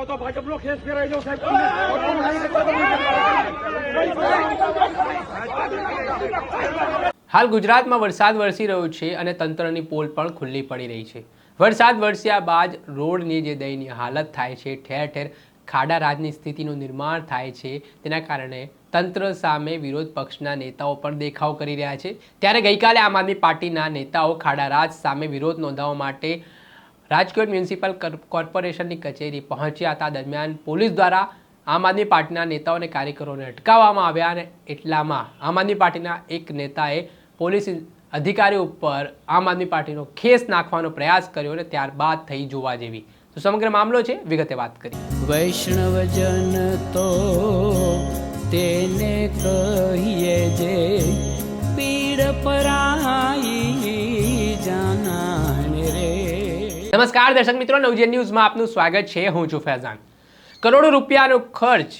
હો તો ભાજપનો કેસ ફેરાઈ જાવ સાહેબ. હાલ ગુજરાતમાં વરસાદ વરસી રહ્યો છે અને તંત્રની પોલ પણ ખુલ્લી પડી રહી છે વરસાદ વરસ્યા બાદ રોડની જે દયનીય હાલત થાય છે ઠેર ઠેર ખાડા રાજની સ્થિતિનું નિર્માણ થાય છે તેના કારણે તંત્ર સામે વિરોધ પક્ષના નેતાઓ પણ દેખાવ કરી રહ્યા છે ત્યારે ગઈકાલે આમ આદમી પાર્ટીના નેતાઓ ખાડા રાજ સામે વિરોધ નોંધાવવા માટે રાજકોટ મ્યુનિસિપલ કોર્પોરેશનની કચેરી પહોંચ્યા હતા. દરમિયાન પોલીસ દ્વારા આમ આદમી પાર્ટીના નેતાઓ અને કાર્યકરોને અટકાવવામાં આવ્યા અને એટલામાં આમ આદમી પાર્ટીના એક નેતાએ પોલીસ અધિકારી ઉપર આમ આદમી પાર્ટીનો ખેસ નાખવાનો પ્રયાસ કર્યો અને ત્યારબાદ થઈ જોવા જેવી. તો સમગ્ર મામલો છે, વિગતે વાત કરી વૈષ્ણવજન તો તેને કહીએ જે પીડ પરાઈ નમસ્કાર દર્શક મિત્રો, નવજીવન ન્યૂઝમાં આપનું સ્વાગત છે. હું છું ફૈઝાન. કરોડો રૂપિયાનો ખર્ચ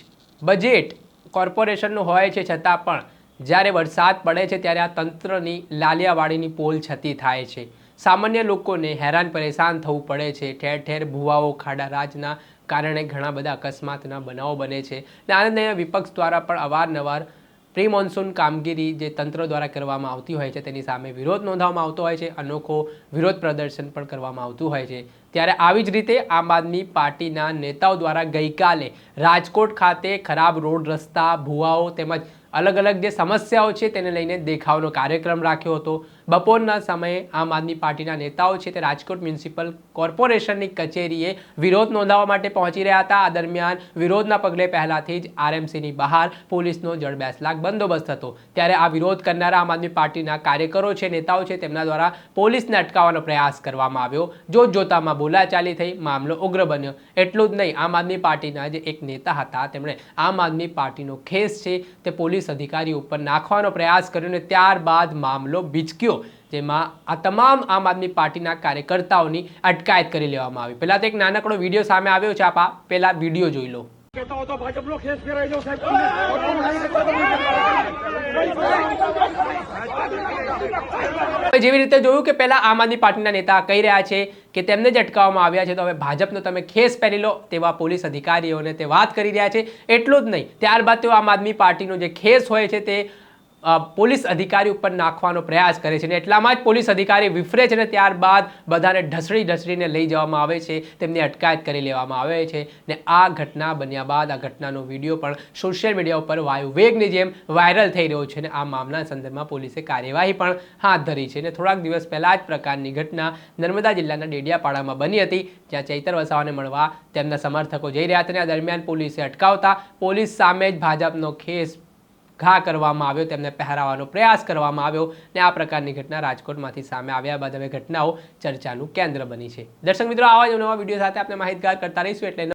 બજેટ કોર્પોરેશનનું હોય છે, છતાં પણ જ્યારે વરસાદ પડે છે, ત્યારે આ તંત્રની લાલિયાવાડીની પોલ છતી થાય છે. સામાન્ય લોકોને હેરાન પરેશાન થવું પડે છે. ઠેર ઠેર ભુવાઓ ખાડા રાજના કારણે ઘણા બધા અકસ્માતના બનાવો બને છે. અને આનંદ વિપક્ષ દ્વારા પણ અવારનવાર પ્રી મોન્સૂન કામગીરી જે તંત્ર દ્વારા કરવામાં આવતી હોય છે, તેની સામે વિરોધ નોંધવામાં આવતો હોય છે, અનોખો વિરોધ પ્રદર્શન પણ કરવામાં આવતું હોય છે. ત્યારે આવી જ રીતે આમ આદમી પાર્ટીના નેતાઓ દ્વારા ગઈકાલે રાજકોટ ખાતે ખરાબ રોડ રસ્તા, ભુવાઓ તેમજ અલગ અલગ જે સમસ્યાઓ છે તેને લઈને દેખાવનો કાર્યક્રમ રાખ્યો હતો. બપોરના સમયે આમ આદમી પાર્ટીના નેતાઓ છે તે રાજકોટ મ્યુનિસિપલ કોર્પોરેશનની કચેરીએ વિરોધ નોંધાવવા માટે પહોંચી રહ્યા હતા. આ દરમિયાન વિરોધના પગલે પહેલાથી જ આરએમસીની બહાર પોલીસનો જડબેસ લાખ બંદોબસ્ત હતો. ત્યારે આ વિરોધ કરનારા આમ આદમી પાર્ટીના કાર્યકરો છે, નેતાઓ છે તેમના દ્વારા પોલીસને અટકાવવાનો પ્રયાસ કરવામાં આવ્યો. જોત જોતામાં બોલાચાલી થઈ મામલો ઉગ્ર બન્યો. એટલું જ નહીં, આમ આદમી પાર્ટીના જે એક નેતા હતા, તેમણે આમ આદમી પાર્ટીનો ખેસ છે તે પોલીસ અધિકારી ઉપર નાખવાનો પ્રયાસ કર્યો અને ત્યારબાદ મામલો બીચક્યો જેમાં આ તમામ આમ આદમી પાર્ટીના કાર્યકર્તાઓની અટકાયત કરી લેવામાં આવી. પહેલા તો એક નાનકડો વીડિયો સામે આવ્યો છે, આપ. પહેલા વીડિયો જોઈ લો. કહેતા હો તો ભાજપનો જેવી રીતે જોયું કે પહેલા આમ આદમી પાર્ટીના નેતા કહી રહ્યા છે કે તેમને જ અટકાવવામાં આવ્યા છે, તો હવે ભાજપનો તમે ખેસ પહેરી લો, તેવા પોલીસ અધિકારીઓને તે વાત કરી રહ્યા છે. એટલું જ નહીં, ત્યારબાદ તેઓ આમ આદમી પાર્ટીનો જે ખેસ હોય છે તે પોલીસ અધિકારી ઉપર નાખવાનો પ્રયાસ કરે છે અને એટલામાં જ પોલીસ અધિકારી વિફરે છે અને ત્યારબાદ બધાને ઢસડી ઢસડીને લઈ જવામાં આવે છે, તેમની અટકાયત કરી લેવામાં આવે છે ને આ ઘટના બન્યા બાદ, આ ઘટનાનો વીડિયો પણ સોશિયલ મીડિયા ઉપર વાયુ વેગની જેમ વાયરલ થઈ રહ્યો છે અને આ મામલા સંદર્ભમાં પોલીસે કાર્યવાહી પણ હાથ ધરી છે અને થોડાક દિવસ પહેલાં જ પ્રકારની ઘટના નર્મદા જિલ્લાના ડેડિયાપાડામાં બની હતી, જ્યાં ચૈતર વસાવાને મળવા તેમના સમર્થકો જઈ રહ્યા હતા અને આ દરમિયાન પોલીસે અટકાવતા પોલીસ સામે જ ભાજપનો ખેસ ઘા કરવામાં આવ્યો, તેમને પહેરાવવાનો પ્રયાસ કરવામાં આવ્યો ને આ પ્રકારની ઘટના રાજકોટમાંથી સામે આવ્યા બાદ હવે ઘટનાઓ ચર્ચાનું કેન્દ્ર બની છે. દર્શક મિત્રો, આવા જ નવા વીડિયો સાથે આપણે માહિતગાર કરતા રહીશું એટલે